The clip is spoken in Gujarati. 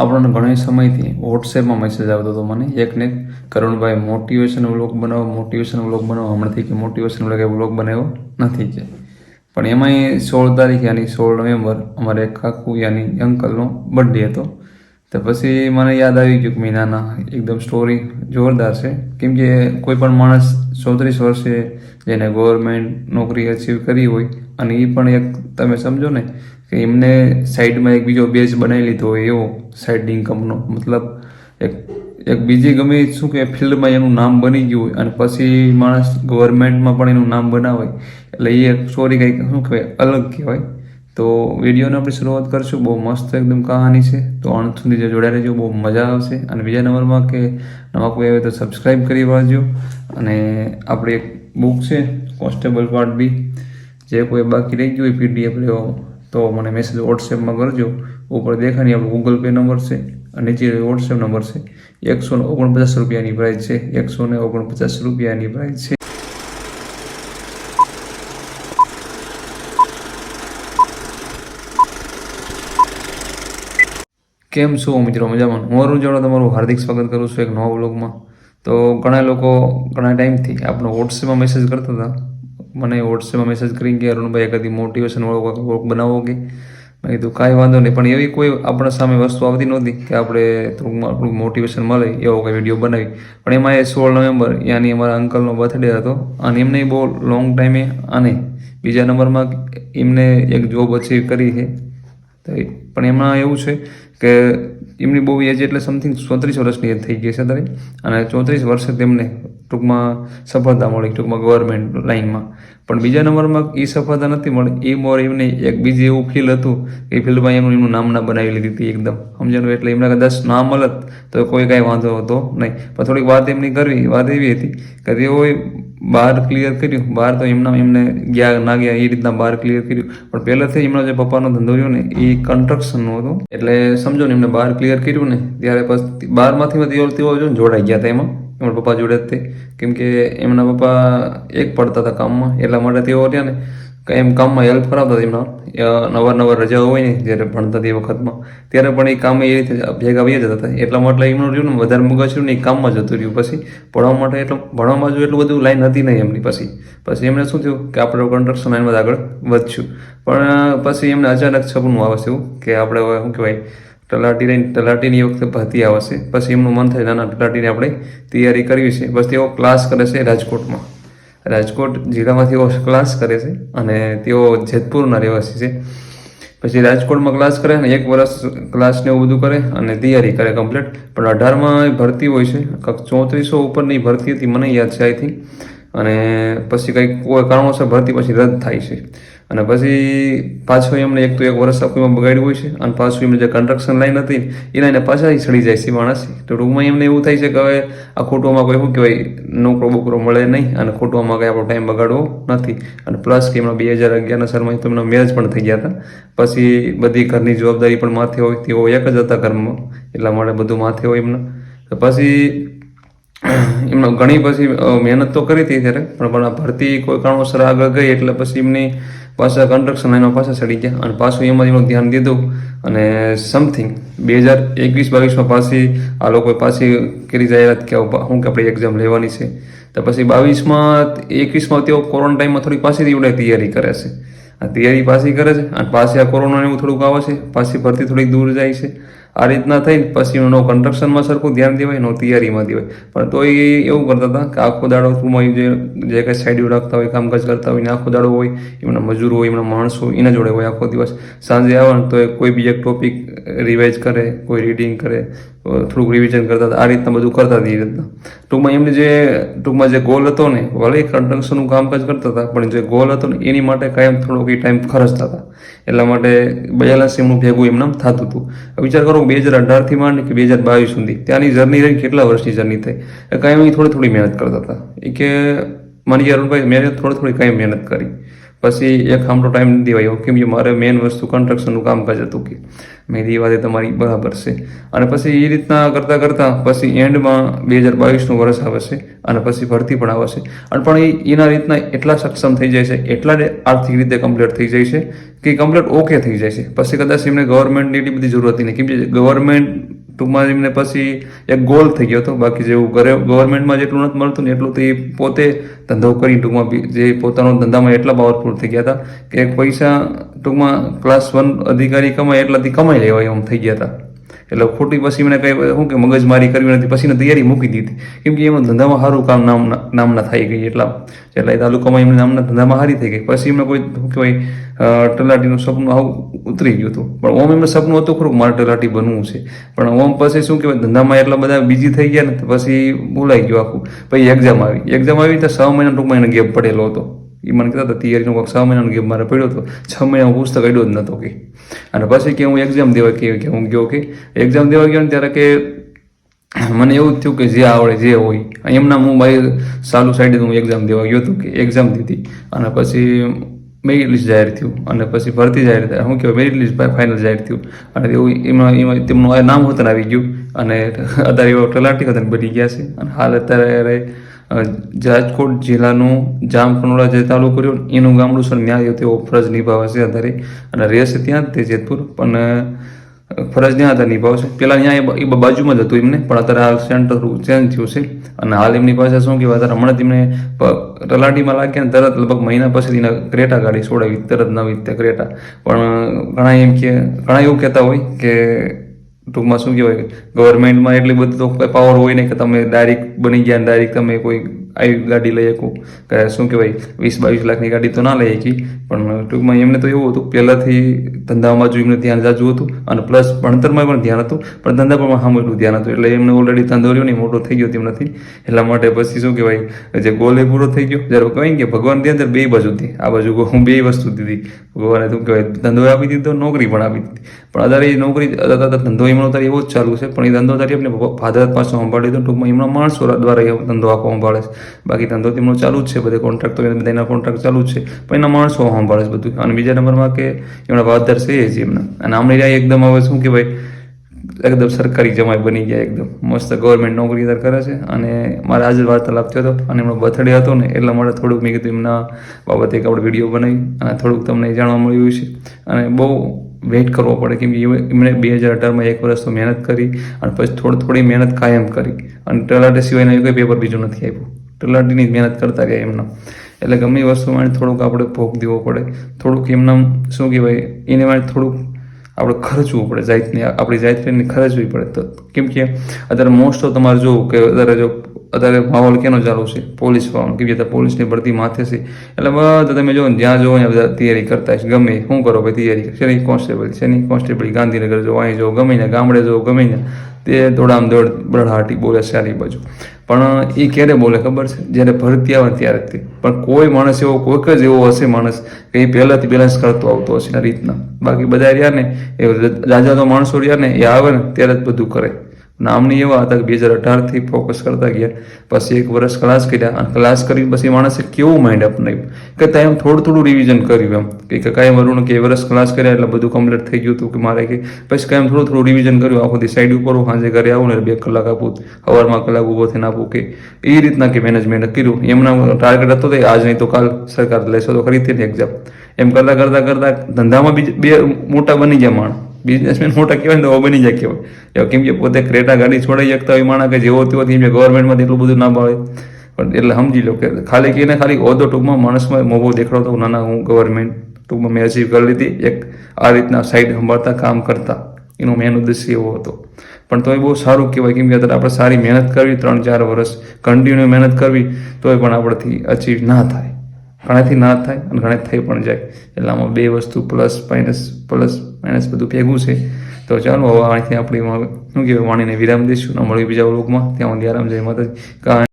આપણને ઘણા સમયથી વોટ્સએપમાં મેસેજ આવતો હતો મને. એક કરુણભાઈ મોટિવેશન વ્લોગ બનાવો મોટિવેશન વ્લોગ બનાવો. હમણાંથી કે મોટિવેશન વ્લોગ વ્લોગ બનાવ્યો નથી છે પણ એમાંય સોળ તારીખ યાની સોળ નવેમ્બર અમારે એક કાકુ યાની અંકલનો બર્થડે હતો. તો પછી મને યાદ આવી ગયું કે મીનાના એકદમ સ્ટોરી જોરદાર છે. કેમ કે કોઈ પણ માણસ ચોત્રીસ વર્ષે જેને ગવર્મેન્ટ નોકરી અચીવ કરી હોય અને એ પણ એક તમે સમજો ને કે એમને સાઈડમાં એક બીજો બેઝ બનાવી લીધો હોય એવો સાઈડ ઇન્કમનો મતલબ એક એક બીજી ગમે શું કે ફિલ્ડમાં એનું નામ બની ગયું હોય અને પછી માણસ ગવર્મેન્ટમાં પણ એનું નામ બનાવે. એટલે એ એક સ્ટોરી કંઈક શું કહેવાય, અલગ કહેવાય. તો વિડીયોને આપણે શરૂઆત કરશું. બહુ મસ્ત એકદમ કહાની છે. તો અંત સુધી જોડાઈ રહેજો. બહુ મજા આવશે. અને બીજા નંબરમાં કે નવા કોઈ આવે તો સબસ્ક્રાઈબ કરી વાળજો. અને આપણી એક બુક છે કોન્સ્ટેબલ પાર્ટ બી જે કોઈ બાકી રહી ગયું હોય પીડીએફ લેવો, તો મને મેસેજ વોટ્સએપમાં કરજો. ઉપર દેખાની આપણો ગૂગલ પે નંબર છે. અને જે વોટ્સએપ નંબર છે. એકસો ને ઓગણપચાસ રૂપિયાની પ્રાઇસ છે. એકસો ઓગણપચાસ રૂપિયાની પ્રાઇસ છે. કેમ છો મિત્રો? મજામાં? હું અરુણ જોડે તમારું હાર્દિક સ્વાગત કરું છું એક નવા બ્લોગમાં તો ઘણા લોકો ઘણા ટાઈમથી આપણો વોટ્સએપમાં મેસેજ કરતા હતા. મને વોટ્સએપમાં મેસેજ કરીને કે, અરુણભાઈ કદી મોટિવેશન વાળો વર્ક બનાવો કે? મેં કીધું, કાંઈ વાંધો નહીં, પણ એવી કોઈ આપણા સામે વસ્તુ આવતી નહોતી કે આપણે થોડુંક થોડુંક મોટિવેશન મળે, એવો કોઈ વીડિયો બનાવી. પણ એમાં એ સોળ નવેમ્બર, યાની અમારા અંકલનો બર્થડે હતો, અને એમને બહુ લોંગ ટાઈમે અને બીજા નંબરમાં એમને એક જોબ અચીવ કરી છે. પણ એમાં એવું છે કે એમની બહુ એજ એટલે સમથિંગ ચોત્રીસ વર્ષની એજ થઈ ગઈ છે અત્યારે અને ચોત્રીસ વર્ષે તેમને ટૂંકમાં સફળતા મળી, ટૂંકમાં ગવર્મેન્ટ લાઇનમાં પણ બીજા નંબરમાં એ સફળતા નથી મળી. એ મોર એમને એક બીજી એવું ફીલ હતું એ ફિલ્ડમાં એમનું એમનું નામ ના બનાવી લીધી હતી એકદમ. સમજાણું એટલે એમને કદાચ નામ મળત તો કોઈ કાંઈ વાંધો હતો નહીં. પણ થોડીક વાત એમની કરવી, વાત એવી હતી કે તેઓએ બહાર ક્લિયર કર્યું. બહાર તો એમના એમને ગયા ના ગયા એ રીતના બહાર ક્લિયર કર્યું. પણ પહેલાંથી એમનો જે પપ્પાનો ધંધો રહ્યો ને, એ કન્સ્ટ્રક્શનનો હતો. એટલે સમજો ને એમને બહાર ક્લિયર કર્યું ને, ત્યારે પછી બહારમાંથી તેઓ તેઓ જો જોડાઈ ગયા હતા એમાં. એમના પપ્પા જોડે જ તે. કેમ કે એમના પપ્પા એક પડતા હતા કામમાં, એટલા માટે તેઓ રહ્યા ને. એમ કામમાં હેલ્પ કરાવતા નવા નવાર રજાઓ હોય ને, જ્યારે ભણતા તે વખતમાં, ત્યારે પણ એ કામ એ રીતે ભેગા વહી જતા હતા. એટલા માટે એમનું રહ્યું ને, વધારે મગજ રહ્યું ને એ કામમાં જતું રહ્યું. પછી ભણવા માટે એટલું, ભણવામાં જો એટલું બધું લાઈન હતી નહીં એમની પછી. પછી એમને શું થયું કે આપણે કન્સ્ટ્રક્શન લાઈનમાં આગળ વધશું. પણ પછી એમને અચાનક છપનું આવે છે કે આપણે હવે શું કહેવાય, તલાટી લઈને, તલાટીની વખતે ભરતી આવશે. પછી એમનું મન થાય નાના તલાટીને આપણે તૈયારી કરવી છે. બસ તેઓ ક્લાસ કરે છે રાજકોટમાં. રાજકોટ જિલ્લામાં તેઓ ક્લાસ કરે છે અને તેઓ જેતપુરના રહેવાસી છે. પછી રાજકોટમાં ક્લાસ કરે અને એક વર્ષ ક્લાસને એવું બધું કરે અને તૈયારી કરે કમ્પ્લીટ પણ અઢારમાં ભરતી હોય છે કંઈક ચોત્રીસો ઉપરની ભરતી હતી, મને યાદ છે આઈથી અને પછી કંઈક કોઈ કારણોસર ભરતી પછી રદ થાય છે. અને પછી પાછો એમને એક તો એક વર્ષ આખું બગાડ્યું હોય છે. અને પાછું એમને જે કન્સ્ટ્રક્શન લાઈન હતી એ લાઈને પાછા સડી જાય છે માણસ. તો ટૂંકમાં એમને એવું થાય છે કે હવે આ ખોટવામાં કોઈ શું કહેવાય, નોકરો બોકરો મળે નહીં અને ખોટવામાં કંઈ આપણો ટાઈમ બગાડવો નથી. અને પ્લસ કે એમના બે હજાર અગિયારના સાલમાં તો એમના મેરેજ પણ થઈ ગયા હતા. પછી બધી ઘરની જવાબદારી પણ માથે હોય, તેઓ એક જ હતા ઘરમાં. એટલા માટે બધું માથે હોય એમના. તો પછી એમનો ઘણી પછી મહેનત તો કરી હતી ત્યારે, પણ ભરતી કોઈ કારણોસર આગળ ગઈ એટલે પછી એમની પાછા કન્સ્ટ્રક્શન લાઈનમાં પાછા ચડી ગયા. અને પાછું એમાં એમનું ધ્યાન દીધું અને સમથિંગ બે હજાર એકવીસ બાવીસમાં પાછી આ લોકોએ પાછી કરી જાહેરાત કે શું કે આપણે એક્ઝામ લેવાની છે. તો પછી બાવીસમાં એકવીસમાં તેઓ કોરોના ટાઈમમાં થોડી પાછી એવડે તૈયારી કરે છે. આ તૈયારી પાછી કરે છે અને પાછી આ કોરોના એવું થોડુંક આવે છે. પાછી ભરતી થોડીક દૂર જાય છે. આ રીતના થઈને પછી નો કન્સ્ટ્રક્શનમાં સરખું ધ્યાન દેવાય નો તૈયારીમાં દેવાય. પણ તો એ એવું કરતા હતા કે આખો દાડો ટૂંકમાં જે જે કંઈ સાઈડ રાખતા હોય, કામકાજ કરતા હોય, ને આખો દાડો હોય, એમના મજૂર હોય, એમના માણસો એના જોડે હોય આખો દિવસ. સાંજે આવે તો કોઈ બી એક ટોપિક રિવાઇઝ કરે, કોઈ રીડિંગ કરે થોડુંક રિવિઝન કરતા હતા. આ રીતના બધું કરતા હતા એ રીતના. ટૂંકમાં એમને જે, ટૂંકમાં જે ગોલ હતો ને, ભલે કન્સ્ટ્રક્શનનું કામકાજ કરતા હતા, પણ જે ગોલ હતો ને, એની માટે કાયમ થોડોક એ ટાઈમ ખર્ચતા હતા. એટલા માટે બેલેન્સ એમનું ભેગું એમને થતું હતું. વિચાર કરો, બે હજાર અઢારથી માંડી કે બે હજાર બાવીસ સુધી, ત્યાંની જર્ની રહી, કેટલા વર્ષની જર્ની થઈ? કાયમ એ થોડી થોડી મહેનત કરતા હતા. એ કે માની અરુણભાઈ, મેં થોડી થોડી કાંઈ મહેનત કરી. પછી એક આમનો ટાઈમ નથી દેવાયો કેમ કે મારે મેઇન વસ્તુ કન્સ્ટ્રક્શનનું કામકાજ હતું કે મેં એ તમારી બરાબર છે. અને પછી એ રીતના કરતાં કરતાં પછી એન્ડમાં બે હજાર બાવીસનું વર્ષ આવે છે અને પછી ભરતી પણ આવે છે. અને પણ એ, એના રીતના એટલા સક્ષમ થઈ જાય છે, એટલા આર્થિક રીતે કમ્પ્લીટ થઈ જાય છે કે કમ્પ્લીટ ઓકે થઈ જાય છે. પછી કદાચ એમને ગવર્મેન્ટની એટલી બધી જરૂરત નહીં કેમ કે ગવર્મેન્ટ ટૂંકમાં એમને પછી એક ગોલ થઈ ગયો હતો. બાકી જેવું ઘરે ગવર્મેન્ટમાં જેટલું નથી મળતું ને એટલું તો પોતે ધંધો કરી ટૂંકમાં જે પોતાનો ધંધામાં એટલા પાવરફુલ થઈ ગયા હતા કે પૈસા ટૂંકમાં ક્લાસ વન અધિકારી કમાય એટલાથી કમાઈ લેવાય એમ થઈ ગયા હતા. એટલે ખોટી પછી મને કઈ, શું કે મગજમારી કરવી નથી. પછી તૈયારી મૂકી દીધી. કેમ કે એમાં ધંધામાં સારું કામ નામ, નામના થઈ ગઈ. એટલા એટલે તાલુકામાં એમને નામના ધંધામાં સારી થઈ ગઈ. પછી એમને કોઈ, શું કહેવાય તલાટીનું સપનું આવું ઉતરી ગયું હતું. પણ ઓમ એમને સપનું હતું ખરું મારે તલાટી બનવું છે. પણ ઓમ પછી શું કહેવાય, ધંધામાં એટલા બધા બીજી થઈ ગયા ને પછી ભૂલાઈ ગયું આખું. પછી એક્ઝામ આવી. એક્ઝામ આવી તો છ મહિના ટૂંકમાં એને ગેપ પડેલો હતો. એ મને કહેતા હતા, તૈયારીનો છ મહિનાનો ગેપ મારે પડ્યો હતો. છ મહિના પુસ્તક અડ્યો જ નહોતો કે. અને પછી કે હું એક્ઝામ દેવા કે હું ગયો કે એક્ઝામ દેવા ગયો ને ત્યારે કે મને એવું થયું કે જે આવડે જે હોય. એમના હું ભાઈ સાલું સાઈડે હું એક્ઝામ દેવા ગયો હતો કે એક્ઝામ દીધી. અને પછી મેરિટ લિસ્ટ જાહેર થયું. અને પછી ભરતી જાહેર થાય. શું કહેવાય મેરિટ લિસ્ટ ફાઇનલ જાહેર થયું. અને એવું એમાં એમાં તેમનું નામ હોતન આવી ગયું. અને અત્યારે એવા તલાટી હોતન બની ગયા છે. અને હાલ અત્યારે રાજકોટ જિલ્લાનું જામકંડોળા જે તાલુકો રહ્યો એનું ગામડું છે ને, ત્યાં તેઓ ફરજ નિભાવે છે અત્યારે અને રહેશે ત્યાં તે જેતપુર, પણ ફરજ ત્યાં હતા નિભાવશે પહેલાં ત્યાં એ બાજુમાં જ હતું એમને, પણ અત્યારે હાલ સેન્ટર ચેન્જ થયું છે. અને હાલ એમની પાસે શું કહેવાય, અત્યારે હમણાં જ એમને તલાટીમાં લાગ્યા તરત લગભગ મહિના પછી એના ક્રેટા ગાડી છોડાવી, તરત નવી રીતે ક્રેટા. પણ, ઘણા એમ કે, ઘણા એવું કહેતા હોય કે ટૂંકમાં શું કહેવાય ગવર્મેન્ટમાં એટલી બધી તો પાવર હોય નહીં કે તમે ડાયરેક્ટ બની ગયા ડાયરેક્ટ તમે કોઈ આવી ગાડી લઈ શકું. કે શું કહેવાય, વીસ બાવીસ લાખની ગાડી તો ના લઈ શકી. પણ ટૂંકમાં એમને તો એવું હતું, પહેલાંથી ધંધામાં જો એમને ધ્યાન જાજુ હતું, અને પ્લસ ભણતરમાં પણ ધ્યાન હતું, પણ ધંધા પણ સામે એટલું ધ્યાન હતું. એટલે એમને ઓલરેડી ધંધો રહ્યો ને મોટો થઈ ગયો તેમનાથી. એટલા માટે પછી શું કહેવાય, જે ગોલ એ પૂરો થઈ ગયો. જ્યારે કહેવાય કે ભગવાન ત્યાં અંદર બે બાજુ હતી. આ બાજુ હું બે વસ્તુ દીધી. ભગવાને શું કહેવાય, ધંધો આપી દીધો, નોકરી પણ આપી દીધી. પણ અત્યારે એ નોકરી ધંધો એમનો અત્યારે એવો જ ચાલુ છે, પણ એ ધંધો અત્યારે એમને ફાધર પાસે સંભાળી દીધો ટૂંકમાં એમના માણસો દ્વારા ધંધો આખો સંભાળે છે. બાકી ધંધો તેમનો ચાલુ જ છે, બધે કોન્ટ્રાક્ટ તો બધાના કોન્ટ્રાક્ટ ચાલુ જ છે, પણ એના માણસો સંભાળે છે બધું. અને બીજા નંબરમાં કે એમના વાધર છે જ એમના. અને આમણે રહ્યા એકદમ હવે શું કહેવાય, એકદમ સરકારી જમાઈ બની ગયા એકદમ. મસ્ત ગવર્મેન્ટ નોકરી અત્યારે કરે છે, અને મારે આજે વાર્તાલાપ થયો હતો, અને એમનો બર્થડે હતો ને, એટલા માટે થોડુંક મેં કીધું એમના બાબતે એક આપણે વીડિયો બનાવી, અને થોડુંક તમને જાણવા મળ્યું છે અને બહુ વેઇટ કરવો પડે, કેમ કે એમણે- બે હજાર અઢારમાં એક વર્ષ તો મહેનત કરી, અને પછી થોડી થોડી મહેનત કાયમ કરી. અને ટલાટે સિવાયના કંઈ પેપર બીજું નથી આપ્યું. તલાટીની મહેનત કરતા ગયા એમના. એટલે ગમે વસ્તુ માટે થોડુંક આપણે ભોગ દેવો પડે. થોડુંક એમના શું કહેવાય, એને માટે થોડુંક આપણે ખર્ચવું પડે જાતને, આપણી જાતને ખર્ચવી પડે. તો કેમ કે અત્યારે મોસ્ટ ઓફ તમારે જોવું કે અત્યારે જો, અત્યારે માહોલ કેનો ચાલુ છે? પોલીસ વાળો કેમ કે પોલીસની ભરતી માથે છે. એટલે બધા તમે જો જ્યાં જોવો ને બધા તૈયારી કરતા છે ગમે શું કરો ભાઈ તૈયારી? શેની કોન્સ્ટેબલ શેની કોન્સ્ટેબલ ગાંધીનગર જો, અહીં જો, ગમે ને ગામડે જો, ગમે ત્યાં. તે દોડામ દોડ બળહાટી બોલે સારી બાજુ. પણ એ ક્યારે બોલે ખબર છે? જ્યારે ભરતી આવે ત્યારે તે. પણ કોઈ માણસ એવો, કોઈક જ એવો હશે માણસ કે એ પહેલાંથી બેલેન્સ કરતો આવતો હશે આ રીતના. બાકી બધા રહ્યા ને, એ રાજા તો માણસો રહ્યા ને, એ આવે ને ત્યારે જ બધું કરે. નામની એવા હતા કે બે હજાર અઢારથી ફોકસ કરતા ગયા. પછી એક વર્ષ ક્લાસ કર્યા અને ક્લાસ કરી પછી માણસે કેવું માઇન્ડ અપનાવ્યું કે ત્યાં એમ થોડું થોડું રિવિઝન કર્યું એમ. કે કાંઈ વરુણ કે વર્ષ ક્લાસ કર્યા એટલે બધું કમ્પ્લીટ થઈ ગયું હતું કે મારે કે પછી કાંઈ થોડું થોડું રિવિઝન કર્યું. આખો સાઈડ ઉપર સાંજે ઘરે આવું ને બે કલાક આપું, સવારમાં કલાક ઊભો થઈને આપું કે એ રીતના કે મેનેજમેન્ટ કર્યું. એમના ટાર્ગેટ હતો તે આજ નહીં તો કાલ સરકાર લેશો તો ખરી તેની એક્ઝામ એમ કરતાં કરતાં કરતાં ધંધામાં બીજ બે મોટા બની ગયા માણસ બિઝનેસમેન મોટા કહેવાય ને તો બની જાય કહેવાય. કેમ કે પોતે ક્રેટા ગાડી છોડાઈ શકતા હોય માણસ કે જેવો તેવો કેમ કે ગવર્મેન્ટમાં એટલું બધું ના ભાવે. પણ એટલે સમજી લો કે ખાલી કહીને ખાલી હોદ્દો ટૂંકમાં માણસમાં મોભો દેખાડતો ના હું ગવર્મેન્ટ ટૂંકમાં મેં અચીવ કરી લીધી, એક આ રીતના સાઈડ સંભાળતા, કામ કરતા. એનો મેન ઉદ્દેશ્ય એવો હતો. પણ તોય બહુ સારું કહેવાય, કેમ કે અત્યારે આપણે સારી મહેનત કરવી ત્રણ ચાર વર્ષ કન્ટિન્યુ મહેનત કરવી, તોય પણ આપણેથી અચીવ ના થાય. ઘણાથી ના થાય અને ઘણા થઈ પણ જાય. એટલે આમાં બે વસ્તુ પ્લસ માઇનસ પ્લસ માઇનસ બધું ભેગું છે. તો ચાલો હવે અહીંથી આપણી શું કહેવાય, વાણીને વિરામ દઈશું. મળ્યું બીજા લોકમાં ત્યાં સુધી આરામ, જય માતાજી.